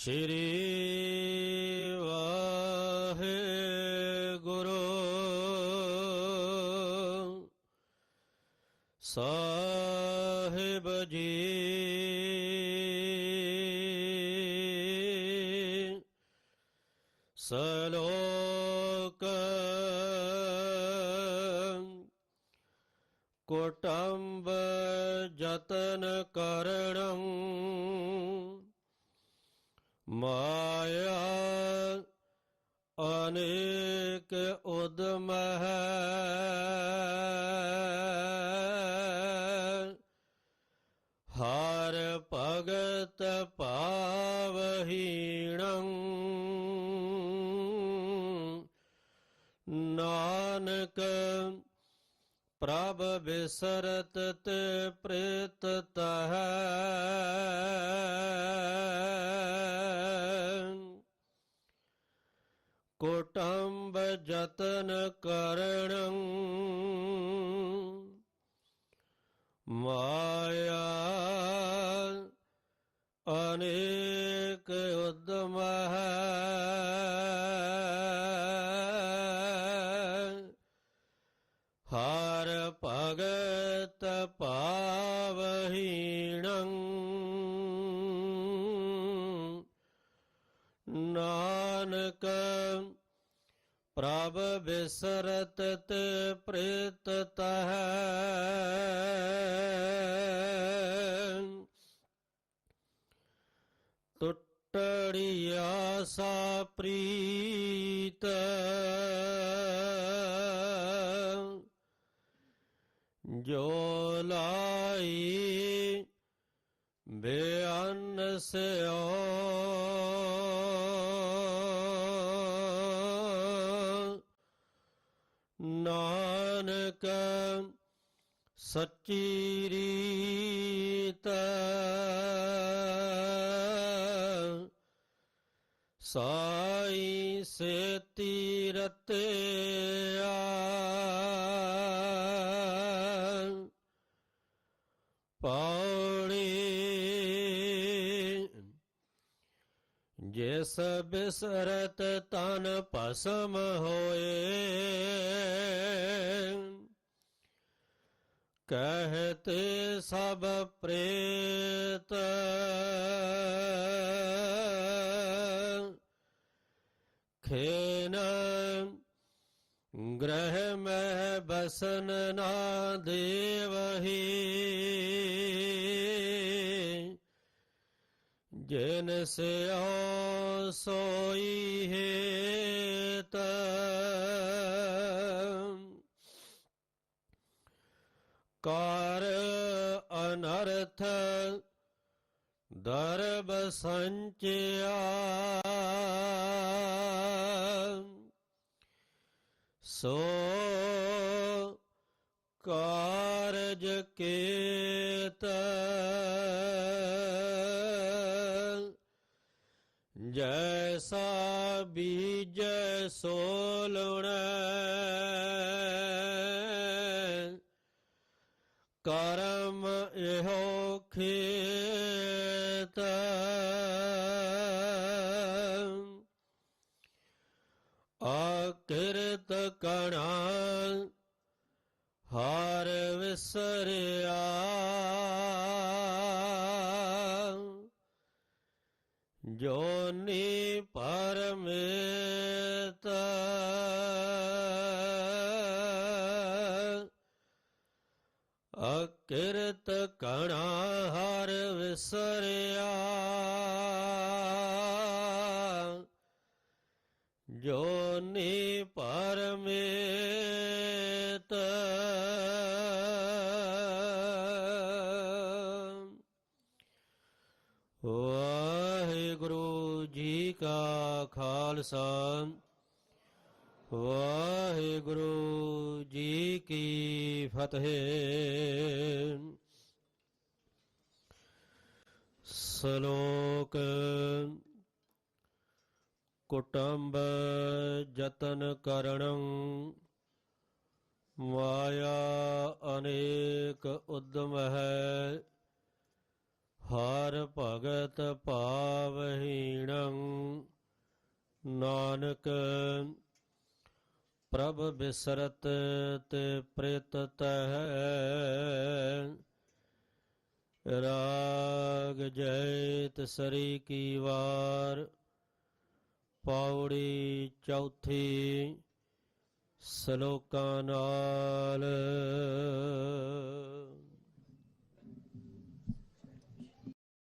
ਸ਼੍ਰੀ ਵਾਹਿਗੁਰੂ। ਸਾਹਿਬ ਜੀ। ਸਲੋਕ ਕੋਟੰਬ ਜਤਨ ਕਰਣੰ ਮਾਇਆ ਅਨੇਕ ਉਦਮ ਹੈ ਪ੍ਰਭ ਬਿਸਰਤ ਤੇ ਪ੍ਰੀਤ ਤਹ। ਕੋਟੰਬ ਜਤਨ ਕਰਣੰ। ਮਾਇਆ ਅਨੇਕ ਉਦਮ ਨਾਨਕ ਪ੍ਰਭ ਬਿਸਰਤ ਤੇ ਪ੍ਰੀਤ ਤਹ। ਟੁੱਟੜੀ ਆਸਾ ਪ੍ਰੀਤ। ਜੋ ਲਾਈ ਬੇਅੰਨ ਸਿਓ ਸੱਚੀ ਰੀਤ ਸਾਈ ਸੇ ਤੀਰਤਿਆ ਪੌੜੀ ਜਿਸ ਬਿਸਰਤ ਤਨ ਭਸਮ ਹੋਏ کہتے سب پریت کھین گرہ میں بسن نہ دیوہی جن سے او سوئی درب سنچیا سو کارج کیت جیسا بیج سولن کرم اہو ਖੇਤ। ਆਕਿਰਤ ਕਣਾ ਹਾਰ ਵਿਸਰਿਆ। ਅਕਿਰਤ ਕਣਾ ਹਰ ਵਿਸਰਿਆ। ਜੋਨੀ ਪਰਮੇਤ। ਵਾਹਿਗੁਰੂ ਜੀ ਕਾ ਖਾਲਸਾ। ਵਾਹਿਗੁਰੂ ਕੀ ਫਤਿਹ। ਸ਼ਲੋਕ ਕੁਟੰਬ ਜਤਨ ਕਰਣੰ ਮਾਇਆ ਅਨੇਕ ਉਦਮ ਹੈ ਹਰ ਭਗਤ ਭਾਵਹੀਣੰ। ਨਾਨਕ ਪ੍ਰਭ ਬਿਸਰਤ ਤੇ ਪ੍ਰਿਤ ਤਹ। ਰਾਗ ਜੈਤ ਸਰੀ ਕੀ ਵਾਰ ਪੌੜੀ ਚੌਥੀ ਸ਼ਲੋਕਾਂ ਨਾਲ।